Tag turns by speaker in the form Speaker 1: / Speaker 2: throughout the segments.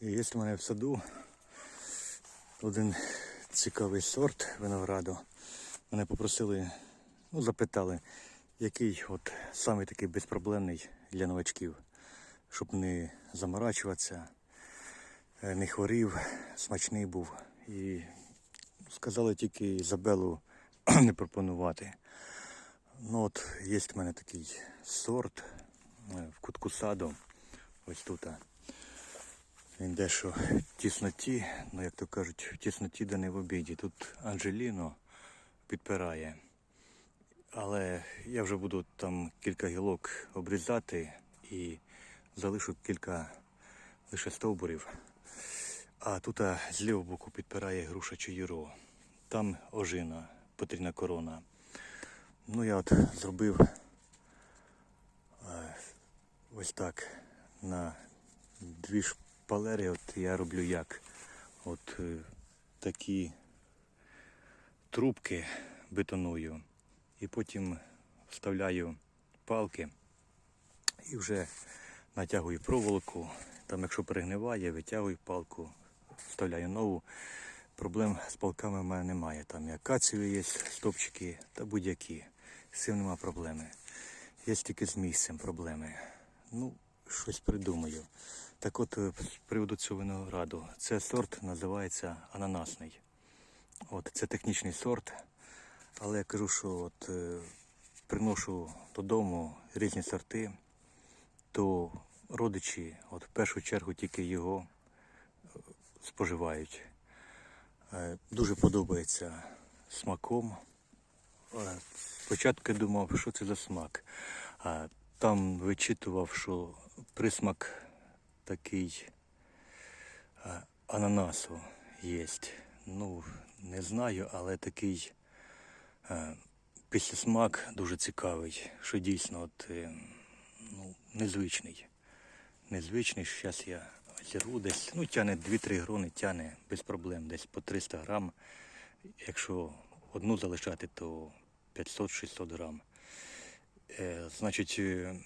Speaker 1: І є в мене в саду один цікавий сорт винограду. Мене попросили, ну, запитали, який от самий такий безпроблемний для новачків, щоб не заморачуватися, е, не хворів, смачний був. І сказали тільки Ізабелу не пропонувати. Ну от є в мене такий сорт е, в кутку саду, ось тут. Він дещо в тісноті, ну як то кажуть, в тісноті да не в обіді. Тут Анджеліно підпирає. Але я вже буду там кілька гілок обрізати і залишу кілька лише стовбурів. А тут з лівого боку підпирає груша Чиїро. Там ожина, потрібна корона. Ну я от зробив ось так на дві шпалери. От я роблю як. От е, такі трубки бетоную. І потім вставляю палки і вже натягую проволоку. Там, якщо перегниває, витягую палку, вставляю нову. Проблем з палками в мене немає. Там і акації є, стопчики та будь-які. З цим нема проблеми. Є тільки з місцем проблеми. Ну, щось придумаю. Так от, е, з приводу цього винограду. Це сорт називається ананасний. От, це технічний сорт. Але я кажу, що от, е, приношу додому різні сорти, то родичі от, в першу чергу тільки його е, споживають. Дуже подобається смаком. Спочатку я думав, що це за смак. Там вичитував, що присмак такий ананасу є. Ну, не знаю, але такий післясмак дуже цікавий, що дійсно от, е, ну, незвичний. Незвичний. Зараз я зірву десь, ну, тяне 2-3 грони, тяне без проблем, десь по 300 грам. Якщо одну залишати, то 500-600 грам. Е, значить, е,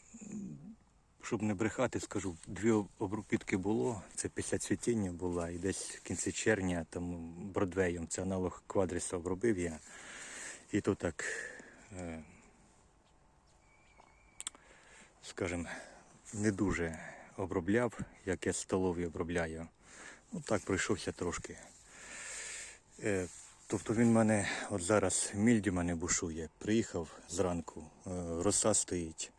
Speaker 1: щоб не брехати, скажу, дві обробітки було. Це після цвітіння була, і десь в кінці червня там бродвеєм, це аналог квадриса обробив я. І то так, е, скажімо, не дуже обробляв, як я столові обробляю. Ну так пройшовся трошки. Е, Тобто він в мене от зараз мільдю мене бушує. Приїхав зранку, е, роса стоїть.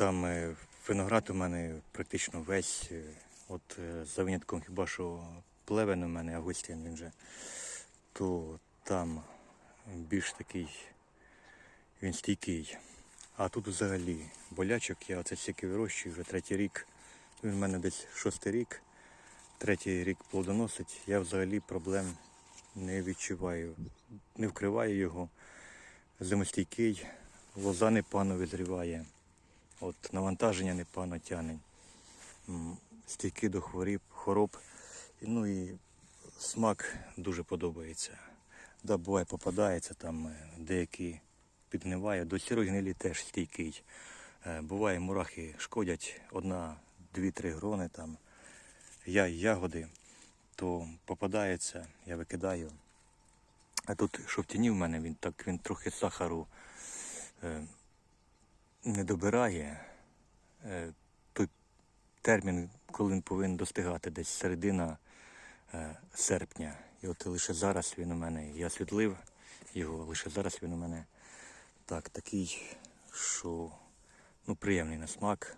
Speaker 1: Там е, виноград у мене практично весь, е, от е, за винятком хіба що плевен у мене, Августин він же, то там більш такий він стійкий. А тут взагалі болячок, я оце стільки вирощую вже третій рік. Він в мене десь шостий рік, третій рік плодоносить. Я взагалі проблем не відчуваю. Не вкриваю його. Зимостійкий, лоза непогано визріває. От навантаження непогано тягне. М, Стійкий до хворіб, хвороб. Ну і смак дуже подобається. Да, буває попадається, там е, деякі підгниває. До сірої гнилі теж стійкий. Е, Буває, мурахи шкодять одна, дві-три грони там. Я ягоди, то попадається, я викидаю. А тут тіні в мене, він так він трохи сахару е, не добирає. Е, той термін, коли він повинен достигати, десь середина е, серпня. І от лише зараз він у мене, я освітлив його, лише зараз він у мене так, такий, що ну, приємний на смак.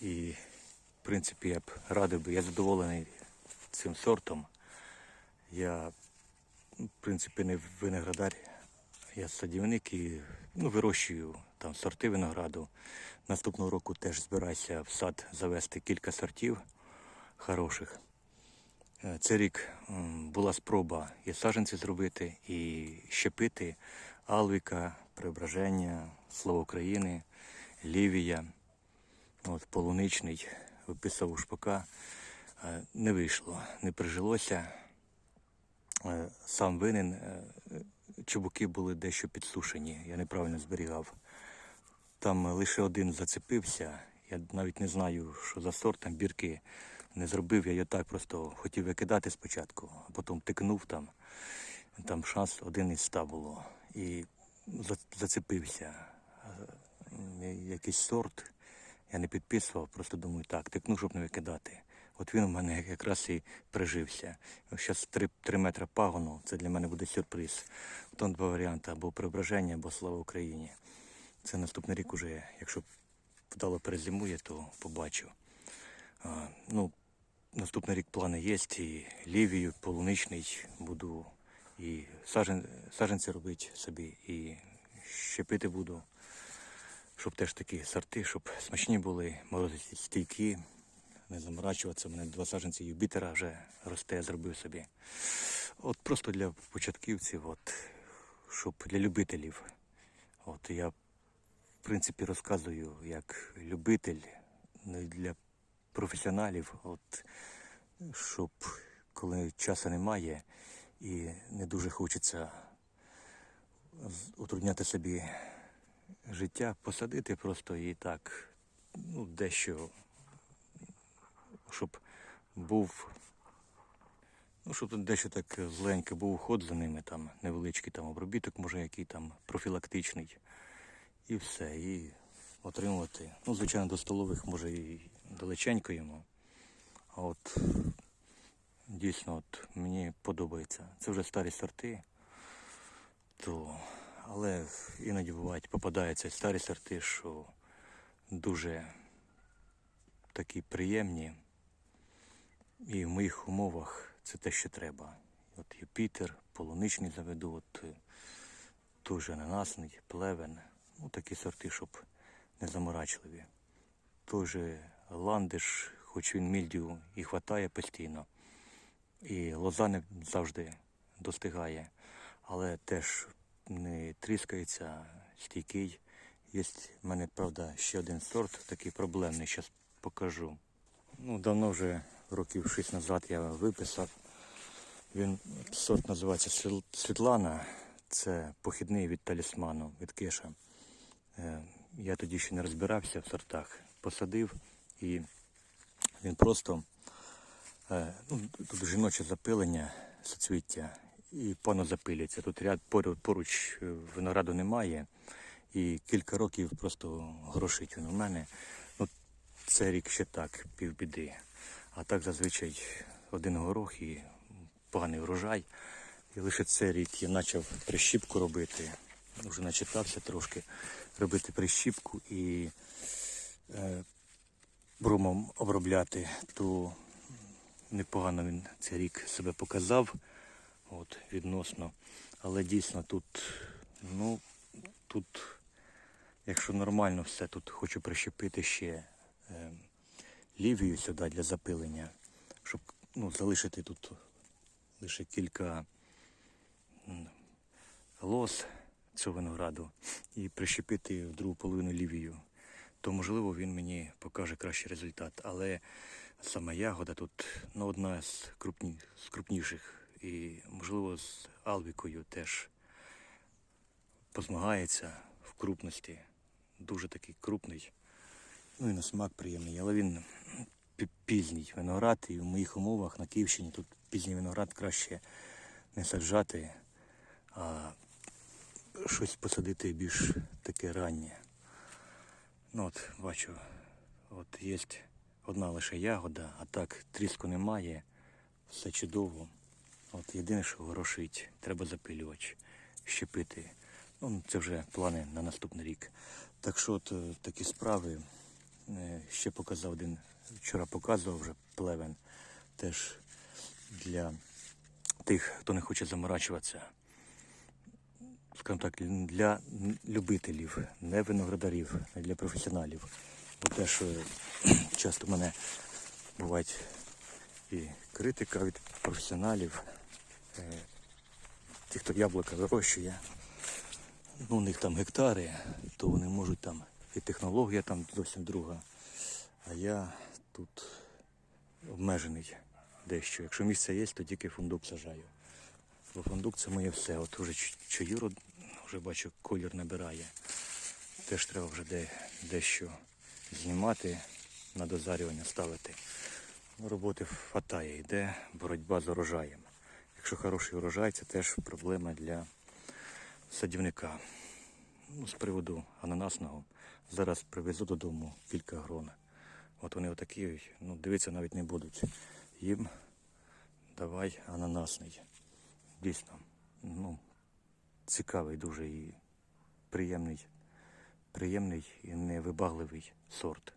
Speaker 1: І, в принципі, я б радив би, я задоволений цим сортом. Я, в принципі, не виноградар, я садівник і ну, вирощую там сорти винограду. Наступного року теж збираюся в сад завести кілька сортів хороших. Е, Цей рік була спроба і саджанці зробити, і щепити Алвіка, Преображення, Слово України, Лівія, от, Полуничний, виписав у шпака. Е, Не вийшло, не прижилося. Е, Сам винен, чубуки були дещо підсушені, я неправильно зберігав. Там лише один зацепився Я навіть не знаю, що за сорт там бірки. Не зробив, я його так просто хотів викидати спочатку, а потім тикнув там. Там шанс один із ста було. І зацепився. Е, Якийсь сорт. Я не підписував, просто думаю, так, тикну, щоб не викидати. От він у мене якраз і прижився. Зараз 3, 3 метри пагону, це для мене буде сюрприз. Там два варіанти, або преображення, або слава Україні. Це наступний рік уже, якщо вдало перезимує, то побачу. А, ну, наступний рік плани є, і лівію, полуничний буду, і сажен, саженці робити собі, і щепити буду щоб теж такі сорти, щоб смачні були, морозисті стійкі, не заморачуватися. У мене два саджанці Юпітера вже росте, я зробив собі. От просто для початківців, от, щоб для любителів. От я, в принципі, розказую як любитель, не для професіоналів, от, щоб коли часу немає і не дуже хочеться утрудняти собі життя посадити просто і так, ну, дещо, щоб був, ну, щоб тут дещо так зленько був уход за ними, там невеличкий там обробіток, може, який там профілактичний. І все. І отримувати. Ну, звичайно, до столових може і далеченько йому. А от дійсно от, мені подобається. Це вже старі сорти то, але іноді бувають попадаються старі сорти, що дуже такі приємні. І в моїх умовах це те, що треба. От Юпітер, полуничний заведу, от е, той же ананасний, плевен. Ну, такі сорти, щоб не заморачливі. Той же ландиш, хоч він мільдію і хватає постійно. І лоза не завжди достигає, але теж не тріскається, стійкий. Є в мене, правда, ще один сорт, такий проблемний, зараз покажу. Ну, давно вже років 6 назад я виписав. Він сорт називається Світлана. Це похідний від талісману, від кеша. Е, Я тоді ще не розбирався в сортах. Посадив і він просто Е, ну, тут жіноче запилення соцвіття і пано запилюється. Тут ряд поруч, поруч е, винограду немає. І кілька років просто грошить він у мене. Ну, це рік ще так, півбіди. А так зазвичай один горох і поганий врожай. І лише цей рік я почав прищіпку робити. Вже начитався трошки робити прищіпку і е, брумом обробляти, то непогано він цей рік себе показав от, відносно. Але дійсно тут, ну, тут, якщо нормально все, тут хочу прищепити ще е, лівію сюди для запилення, щоб ну, залишити тут лише кілька м, лоз цього винограду і прищепити в другу половину лівію, то можливо він мені покаже кращий результат. Але сама ягода тут ну, одна з, крупні, з крупніших. І, можливо, з Алвікою теж позмагається в крупності. Дуже такий крупний. Ну і на смак приємний. Але він пізній виноград. І в моїх умовах на Київщині тут пізній виноград краще не саджати, а щось посадити більш таке раннє. Ну от, бачу, от є одна лише ягода, а так тріску немає, все чудово. От єдине, що горошить, треба запилювач, щепити. Ну, це вже плани на наступний рік. Так що от е, такі справи. Е, Ще показав один, вчора показував вже плевен. Теж для тих, хто не хоче заморачуватися скажімо так, для любителів, не виноградарів, не для професіоналів. Бо що часто в мене буває і критика від професіоналів, е, ті, хто яблука вирощує, ну, у них там гектари, то вони можуть там і технологія там зовсім друга. А я тут обмежений дещо. Якщо місце є, то тільки фундук сажаю. Бо фундук це моє все. От вже ч- вже бачу, колір набирає. Теж треба вже де, дещо знімати, на дозарювання ставити. Роботи хватає, йде боротьба з урожаєм. Якщо хороший урожай, це теж проблема для садівника. Ну, з приводу ананасного, зараз привезу додому кілька грон. От вони отакі, ну, дивитися навіть не будуть. Їм давай ананасний. Дійсно, ну, цікавий дуже і приємний, приємний і невибагливий сорт.